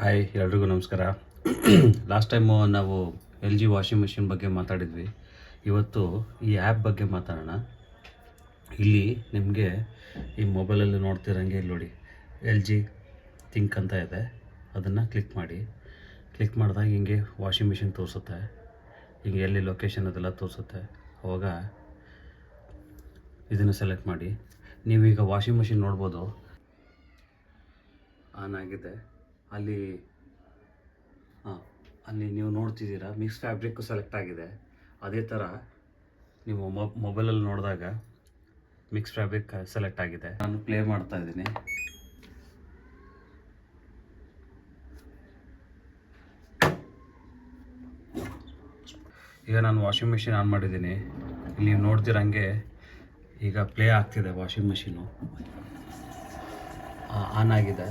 Hi ಎಲ್ರಿಗೂ ನಮಸ್ಕಾರ. Last time ನಾವು ಎಲ್ ಜಿ ವಾಷಿಂಗ್ ಮಿಷಿನ್ ಬಗ್ಗೆ ಮಾತಾಡಿದ್ವಿ. ಇವತ್ತು ಈ ಆ್ಯಪ್ ಬಗ್ಗೆ ಮಾತಾಡೋಣ. ಇಲ್ಲಿ ನಿಮಗೆ ಈ ಮೊಬೈಲಲ್ಲಿ ನೋಡ್ತಿರಂಗೆ ಇಲ್ಲಿ ನೋಡಿ. ಎಲ್ ಜಿ ಥಿಂಕ್ ಅಂತ ಇದೆ. ಅದನ್ನು ಕ್ಲಿಕ್ ಮಾಡಿ. ಕ್ಲಿಕ್ ಮಾಡಿದಾಗ ಹಿಂಗೆ ವಾಷಿಂಗ್ ಮಿಷಿನ್ ತೋರಿಸುತ್ತೆ. ಹಿಂಗೆ ಎಲ್ಲಿ ಲೊಕೇಶನ್ ಅದೆಲ್ಲ ತೋರಿಸುತ್ತೆ. ಅವಾಗ ಇದನ್ನು ಸೆಲೆಕ್ಟ್ ಮಾಡಿ. ನೀವೀಗ ವಾಷಿಂಗ್ ಮಿಷಿನ್ ನೋಡ್ಬೋದು. ಆನ್ ಆಗಿದೆ. ಅಲ್ಲಿ ಹಾಂ ಅಲ್ಲಿ ನೀವು ನೋಡ್ತಿದ್ದೀರಾ, ಮಿಕ್ಸ್ ಫ್ಯಾಬ್ರಿಕ್ಕು ಸೆಲೆಕ್ಟ್ ಆಗಿದೆ. ಅದೇ ಥರ ನೀವು ಮೊಬೈಲಲ್ಲಿ ನೋಡಿದಾಗ ಮಿಕ್ಸ್ ಫ್ಯಾಬ್ರಿಕ್ ಸೆಲೆಕ್ಟ್ ಆಗಿದೆ. ನಾನು ಪ್ಲೇ ಮಾಡ್ತಾ ಇದ್ದೀನಿ. ಈಗ ನಾನು ವಾಷಿಂಗ್ ಮಿಷಿನ್ ಆನ್ ಮಾಡಿದ್ದೀನಿ. ಇಲ್ಲಿ ನೀವು ನೋಡ್ತಿರಂಗೆ ಈಗ ಪ್ಲೇ ಆಗ್ತಿದೆ ವಾಷಿಂಗ್ ಮಿಷಿನು. ಆನ್ ಆಗಿದೆ.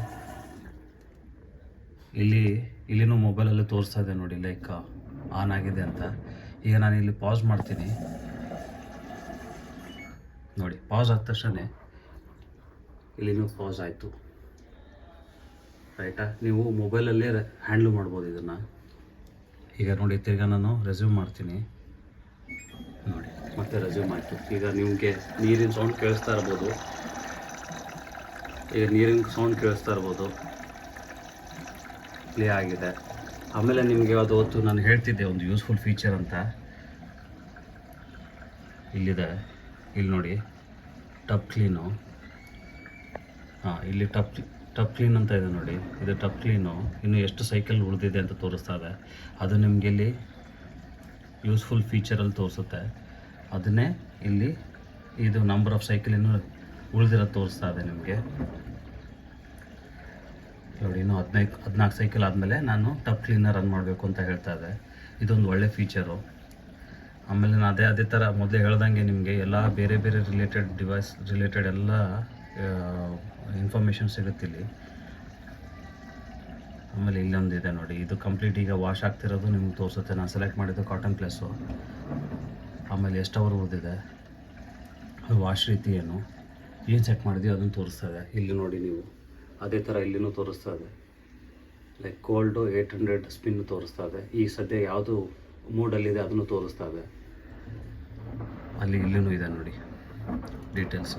ಇಲ್ಲಿ ಇಲ್ಲಿನೂ ಮೊಬೈಲಲ್ಲಿ ತೋರಿಸ್ತಾ ಇದೆ ನೋಡಿ ಲೈಕ್ ಆನ್ ಆಗಿದೆ ಅಂತ. ಈಗ ನಾನು ಇಲ್ಲಿ ಪಾಸ್ ಮಾಡ್ತೀನಿ. ನೋಡಿ ಪಾಸ್ ಆದ ತಕ್ಷಣ ಇಲ್ಲಿನೂ ಪಾಸ್ ಆಯಿತು. ರೈಟಾ ನೀವು ಮೊಬೈಲಲ್ಲೇ ಹ್ಯಾಂಡ್ಲ್ ಮಾಡ್ಬೋದು ಇದನ್ನು. ಈಗ ನೋಡಿ, ತಿರ್ಗ ನಾನು ರೆಸ್ಯೂಮ್ ಮಾಡ್ತೀನಿ. ನೋಡಿ, ಮತ್ತೆ ರೆಸ್ಯೂಮ್ ಆಯಿತು. ಈಗ ನಿಮಗೆ ನೀರಿನ ಸೌಂಡ್ ಕೇಳಿಸ್ತಾ ಇರ್ಬೋದು. ಈಗ ನೀರಿನ ಸೌಂಡ್ ಕೇಳಿಸ್ತಾ ಇರ್ಬೋದು. ಪ್ಲೇ ಆಗಿದೆ. ಆಮೇಲೆ ನಿಮಗೆ ಅದು ಹೊತ್ತು ನಾನು ಹೇಳ್ತಿದ್ದೆ, ಒಂದು ಯೂಸ್ಫುಲ್ ಫೀಚರ್ ಅಂತ. ಇಲ್ಲಿದೆ. ಇಲ್ಲಿ ನೋಡಿ. ಟಪ್ ಕ್ಲೀನು ಹಾಂ, ಇಲ್ಲಿ ಟಪ್ ಟಪ್ ಕ್ಲೀನ್ ಅಂತ ಇದೆ ನೋಡಿ. ಇದು ಟಪ್ ಕ್ಲೀನು ಇನ್ನು ಎಷ್ಟು ಸೈಕಲ್ ಉಳಿದಿದೆ ಅಂತ ತೋರಿಸ್ತಾ ಇದೆ. ಅದು ನಿಮಗೆ ಇಲ್ಲಿ ಯೂಸ್ಫುಲ್ ಫೀಚರಲ್ಲಿ ತೋರಿಸುತ್ತೆ. ಅದನ್ನೇ ಇಲ್ಲಿ ಇದು ನಂಬರ್ ಆಫ್ ಸೈಕಲ್ ಇನ್ನು ಉಳಿದಿರೋದು ತೋರಿಸ್ತಾ ಇದೆ ನಿಮಗೆ. ನೋಡಿ ಇನ್ನು ಹದಿನೈದು, ಹದಿನಾಲ್ಕು ಸೈಕಲ್ ಆದಮೇಲೆ ನಾನು ಟಪ್ ಕ್ಲೀನರ್ ರನ್ ಮಾಡಬೇಕು ಅಂತ ಹೇಳ್ತಾ ಇದೆ ಇದೊಂದು ಒಳ್ಳೆ ಫೀಚರು ಆಮೇಲೆ ನಾನು ಅದೇ ಅದೇ ಥರ ಮೊದಲೇ ಹೇಳ್ದಂಗೆ ನಿಮಗೆ ಎಲ್ಲ ಬೇರೆ ಬೇರೆ ರಿಲೇಟೆಡ್ ಡಿವೈಸ್ ರಿಲೇಟೆಡ್ ಎಲ್ಲ ಇನ್ಫಾರ್ಮೇಷನ್ ಸಿಗುತ್ತೆ ಇಲ್ಲಿ. ಆಮೇಲೆ ಇಲ್ಲೊಂದಿದೆ ನೋಡಿ, ಇದು ಕಂಪ್ಲೀಟ್ ಈಗ ವಾಶ್ ಆಗ್ತಿರೋದು ನಿಮ್ಗೆ ತೋರಿಸುತ್ತೆ. ನಾನು ಸೆಲೆಕ್ಟ್ ಮಾಡಿದ್ದು ಕಾಟನ್ ಪ್ಲಸ್ಸು ಆಮೇಲೆ ಎಷ್ಟು ಅವರ್ ಉಳಿದಿದೆ? ವಾಶ್ ರೀತಿ ಏನು? ಏನು ಸೆಟ್ ಮಾಡಿದೀವಿ ಅದನ್ನು ತೋರಿಸ್ತಾ ಇದೆ. ಇಲ್ಲಿ ನೋಡಿ ನೀವು. ಅದೇ ಥರ ಇಲ್ಲಿನೂ ತೋರಿಸ್ತಾ ಇದೆ. Like cold eight hundred spin ತೋರಿಸ್ತಾ ಇದೆ. ಈ ಸದ್ಯ ಯಾವುದು ಮೂಡಲ್ಲಿದೆ ಅದನ್ನು ತೋರಿಸ್ತಾ ಇದೆ. ಅಲ್ಲಿ ಇಲ್ಲಿನೂ ಇದೆ ನೋಡಿ ಡೀಟೇಲ್ಸ್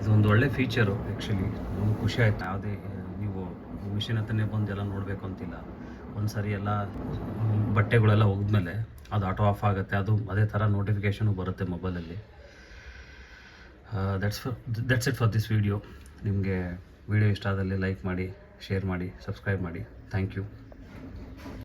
ಇದೊಂದು ಒಳ್ಳೆ ಫೀಚರು ಆ್ಯಕ್ಚುಲಿ ನಮಗೆ ಖುಷಿ ಆಯಿತು. ಯಾವುದೇ, ನೀವು ಮಿಷಿನ್ ಹತ್ರನೇ ಬಂದು ಎಲ್ಲ ನೋಡಬೇಕು ಅಂತಿಲ್ಲ. ಒಂದು ಸರಿ ಎಲ್ಲ ಬಟ್ಟೆಗಳೆಲ್ಲ ಹೋದ್ಮೇಲೆ ಅದು ಆಟೋ ಆಫ್ ಆಗುತ್ತೆ. ಅದು ಅದೇ ಥರ ನೋಟಿಫಿಕೇಷನು ಬರುತ್ತೆ ಮೊಬೈಲಲ್ಲಿ that's that's it for this video ನಿಮಗೆ ವಿಡಿಯೋ ಇಷ್ಟ ಆದಲ್ಲಿ ಲೈಕ್ ಮಾಡಿ ಶೇರ್ ಮಾಡಿ ಸಬ್ಸ್ಕ್ರೈಬ್ ಮಾಡಿ. Thank you